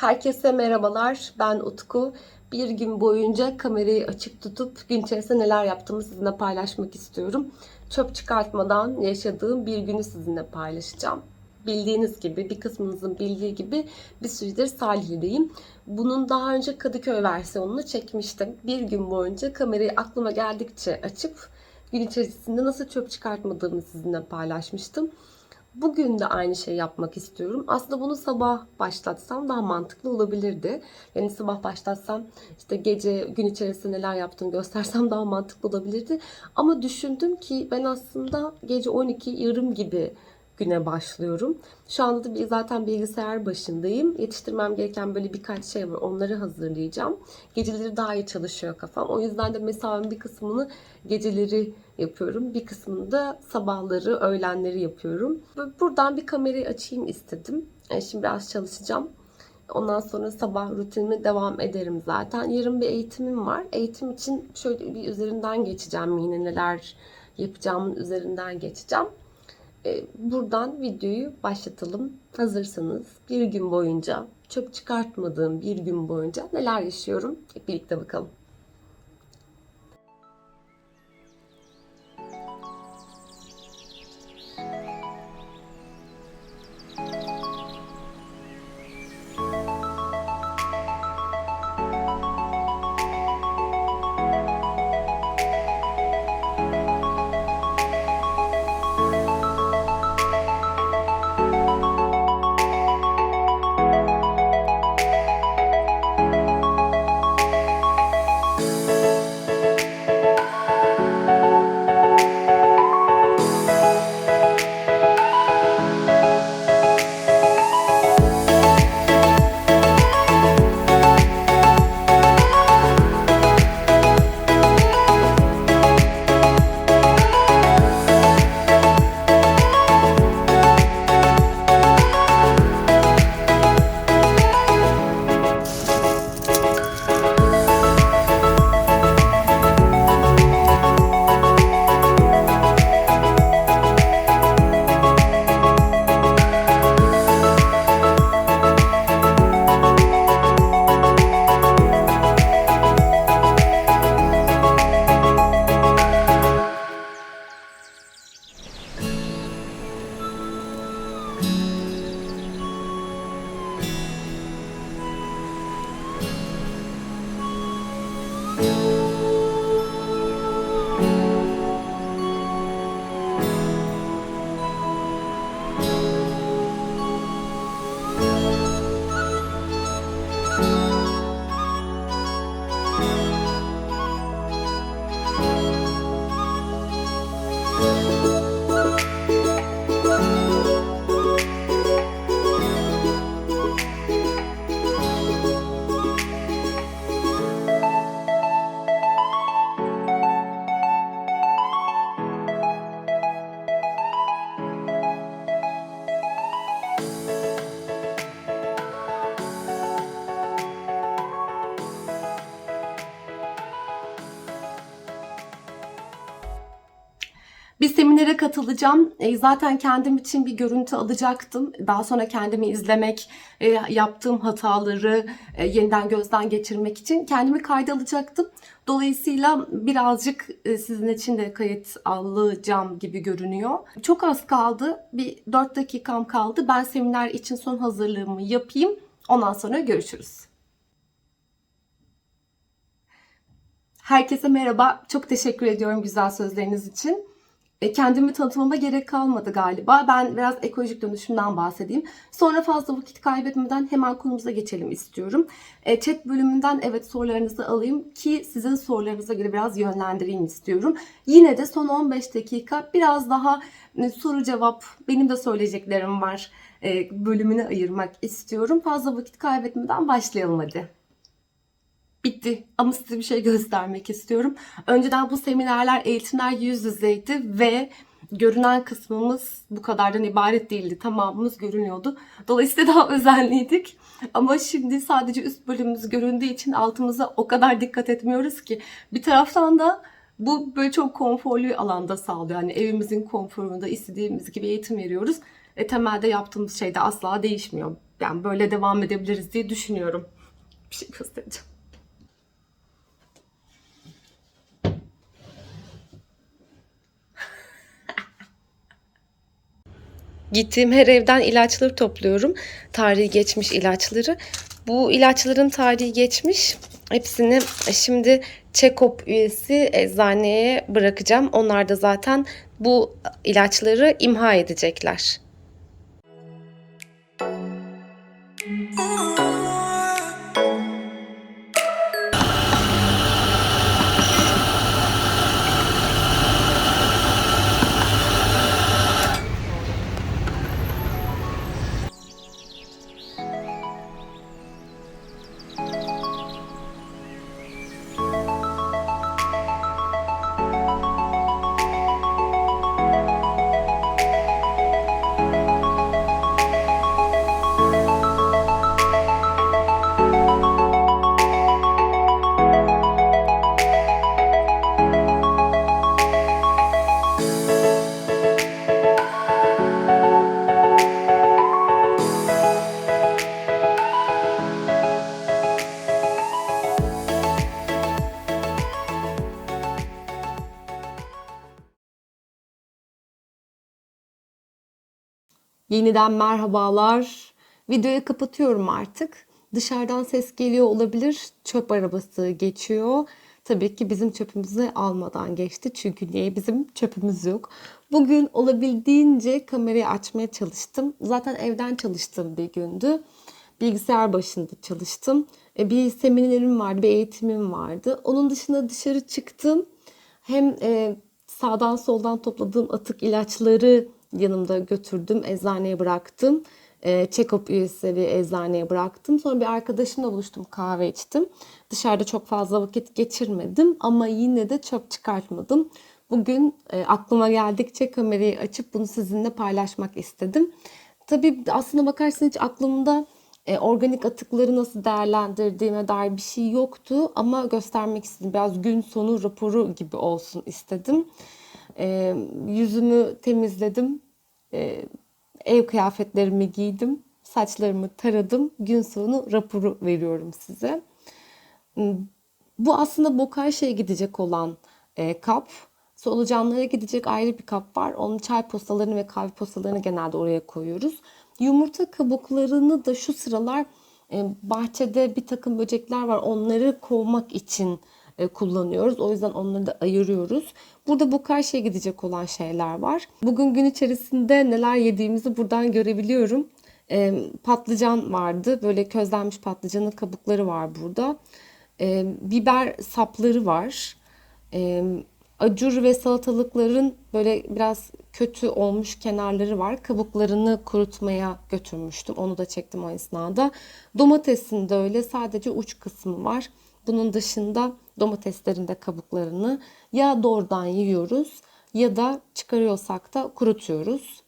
Herkese merhabalar. Ben Utku. Bir gün boyunca kamerayı açık tutup gün içerisinde neler yaptığımı sizinle paylaşmak istiyorum. Çöp çıkartmadan yaşadığım bir günü sizinle paylaşacağım. Bildiğiniz gibi, bir kısmınızın bildiği gibi bir süredir Salihli'deyim. Bunun daha önce Kadıköy versiyonunu çekmiştim. Bir gün boyunca kamerayı aklıma geldikçe açıp gün içerisinde nasıl çöp çıkartmadığımı sizinle paylaşmıştım. Bugün de aynı şey yapmak istiyorum. Aslında bunu sabah başlatsam daha mantıklı olabilirdi. Yani sabah başlatsam işte gece gün içerisinde neler yaptığımı göstersem daha mantıklı olabilirdi. Ama düşündüm ki ben aslında gece 12 yarım gibi güne başlıyorum. Şu anda da zaten bilgisayar başındayım. Yetiştirmem gereken böyle birkaç şey var. Onları hazırlayacağım. Geceleri daha iyi çalışıyor kafam. O yüzden de mesaimin bir kısmını geceleri yapıyorum. Bir kısmını da sabahları, öğlenleri yapıyorum. Buradan bir kamerayı açayım istedim. E, Şimdi biraz çalışacağım. Ondan sonra sabah rutinime devam ederim zaten. Yarın bir eğitimim var. Eğitim için şöyle bir üzerinden geçeceğim. Yine neler yapacağımın üzerinden geçeceğim. E, Buradan videoyu başlatalım. Hazırsanız bir gün boyunca çöp çıkartmadığım bir gün boyunca neler yaşıyorum hep birlikte bakalım. Bir seminere katılacağım. E, Zaten kendim için bir görüntü alacaktım. Daha sonra kendimi izlemek, e, yaptığım hataları e, yeniden gözden geçirmek için kendimi kayda alacaktım. Dolayısıyla birazcık e, sizin için de kayıt alacağım gibi görünüyor. Çok az kaldı. Bir 4 dakikam kaldı. Ben seminer için son hazırlığımı yapayım. Ondan sonra görüşürüz. Herkese merhaba. Çok teşekkür ediyorum güzel sözleriniz için. E, kendimi tanıtmama gerek kalmadı galiba. Ben biraz ekolojik dönüşümden bahsedeyim. Sonra fazla vakit kaybetmeden hemen konumuza geçelim istiyorum. E, chat bölümünden evet sorularınızı alayım ki sizin sorularınıza göre biraz yönlendireyim istiyorum. Yine de son 15 dakika biraz daha e, soru cevap benim de söyleyeceklerim var bölümüne ayırmak istiyorum. Fazla vakit kaybetmeden başlayalım hadi. Bitti ama size bir şey göstermek istiyorum. Önceden bu seminerler, eğitimler yüz yüzeydi ve görünen kısmımız bu kadardan ibaret değildi. Tamamımız görünüyordu. Dolayısıyla daha özenliydik. Ama şimdi sadece üst bölümümüz göründüğü için altımıza o kadar dikkat etmiyoruz ki. Bir taraftan da bu böyle çok konforlu alanda sağlıyor. Yani evimizin konforunda istediğimiz gibi eğitim veriyoruz. E, temelde yaptığımız şey de asla değişmiyor. yani böyle devam edebiliriz diye düşünüyorum. Bir şey göstereceğim. Gittiğim her evden ilaçları topluyorum. Tarihi geçmiş ilaçları. Bu ilaçların tarihi geçmiş. Hepsini şimdi Çekop üyesi eczaneye bırakacağım. Onlar da zaten bu ilaçları imha edecekler. Yeniden merhabalar. Videoyu kapatıyorum artık. Dışarıdan ses geliyor olabilir. Çöp arabası geçiyor. Tabii ki bizim çöpümüzü almadan geçti. Çünkü niye bizim çöpümüz yok. Bugün olabildiğince kamerayı açmaya çalıştım. Zaten evden çalıştığım bir gündü. Bilgisayar başında çalıştım. E, Bir seminerim vardı, bir eğitimim vardı. Onun dışında dışarı çıktım. Hem e, sağdan soldan topladığım atık ilaçları yanımda götürdüm. Eczaneye bıraktım. E, Check-up üyesi bir eczaneye bıraktım. Sonra bir arkadaşımla buluştum. Kahve içtim. Dışarıda çok fazla vakit geçirmedim. Ama yine de çöp çıkartmadım. Bugün e, aklıma geldikçe kamerayı açıp bunu sizinle paylaşmak istedim. Tabii aslında bakarsanız hiç aklımda e, organik atıkları nasıl değerlendirdiğime dair bir şey yoktu ama göstermek istedim. Biraz gün sonu raporu gibi olsun istedim. E, yüzümü temizledim. E, ev kıyafetlerimi giydim. Saçlarımı taradım. Gün sonu raporu veriyorum size. Bu aslında Bokaşe'ye gidecek olan e, kap. Solucanlara gidecek ayrı bir kap var. Onun çay postalarını ve kahve postalarını genelde oraya koyuyoruz. Yumurta kabuklarını da şu sıralar e, bahçede bir takım böcekler var. Onları kovmak için kullanıyoruz. O yüzden onları da ayırıyoruz. Burada bu karşıya gidecek olan şeyler var. Bugün gün içerisinde neler yediğimizi buradan görebiliyorum. E, patlıcan vardı. Böyle közlenmiş patlıcanın kabukları var burada. E, biber sapları var. E, acur ve salatalıkların böyle biraz kötü olmuş kenarları var. Kabuklarını kurutmaya götürmüştüm. Onu da çektim o esnada. Domatesin de öyle sadece uç kısmı var. Bunun dışında domateslerin de kabuklarını ya doğrudan yiyoruz ya da çıkarıyorsak da kurutuyoruz.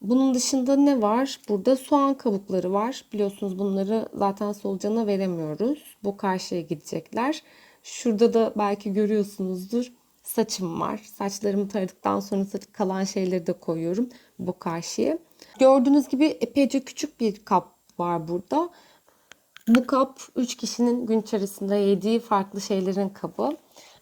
Bunun dışında ne var? Burada soğan kabukları var. Biliyorsunuz bunları zaten solucana veremiyoruz. Bu karşıya gidecekler. Şurada da belki görüyorsunuzdur saçım var. Saçlarımı taradıktan sonra kalan şeyleri de koyuyorum bu karşıya. Gördüğünüz gibi epeyce küçük bir kap var burada. Bu kap 3 kişinin gün içerisinde yediği farklı şeylerin kabı.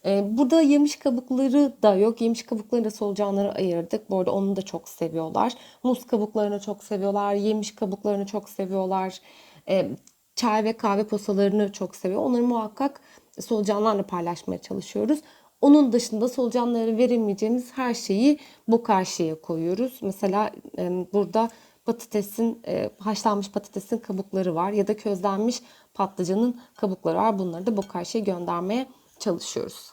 Ee, burada yemiş kabukları da yok. Yemiş kabuklarını da solucanlara ayırdık. Bu arada onu da çok seviyorlar. Muz kabuklarını çok seviyorlar. Yemiş kabuklarını çok seviyorlar. Ee, çay ve kahve posalarını çok seviyor. Onları muhakkak solucanlarla paylaşmaya çalışıyoruz. Onun dışında solucanlara veremeyeceğimiz her şeyi bu karşıya koyuyoruz. Mesela e, burada patatesin, e, haşlanmış patatesin kabukları var ya da közlenmiş patlıcanın kabukları var. Bunları da bu karşıya göndermeye çalışıyoruz.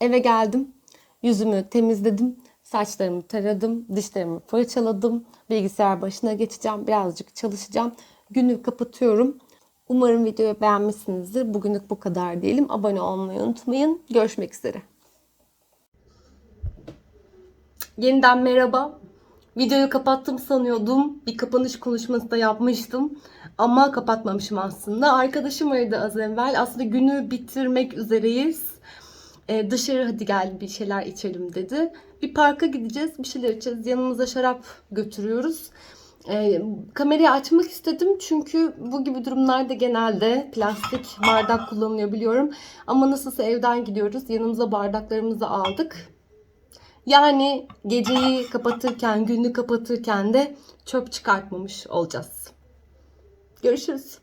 Eve geldim. Yüzümü temizledim. Saçlarımı taradım. Dişlerimi fırçaladım. Bilgisayar başına geçeceğim. Birazcık çalışacağım. Günü kapatıyorum. Umarım videoyu beğenmişsinizdir. Bugünlük bu kadar diyelim. Abone olmayı unutmayın. Görüşmek üzere. Yeniden merhaba. Videoyu kapattım sanıyordum. Bir kapanış konuşması da yapmıştım. Ama kapatmamışım aslında. Arkadaşım aradı az evvel. Aslında günü bitirmek üzereyiz. Ee, dışarı hadi gel bir şeyler içelim dedi. Bir parka gideceğiz. Bir şeyler içeceğiz. Yanımıza şarap götürüyoruz. E, kamerayı açmak istedim çünkü bu gibi durumlarda genelde plastik bardak kullanılıyor biliyorum. Ama nasılsa evden gidiyoruz. Yanımıza bardaklarımızı aldık. Yani geceyi kapatırken, günü kapatırken de çöp çıkartmamış olacağız. Görüşürüz.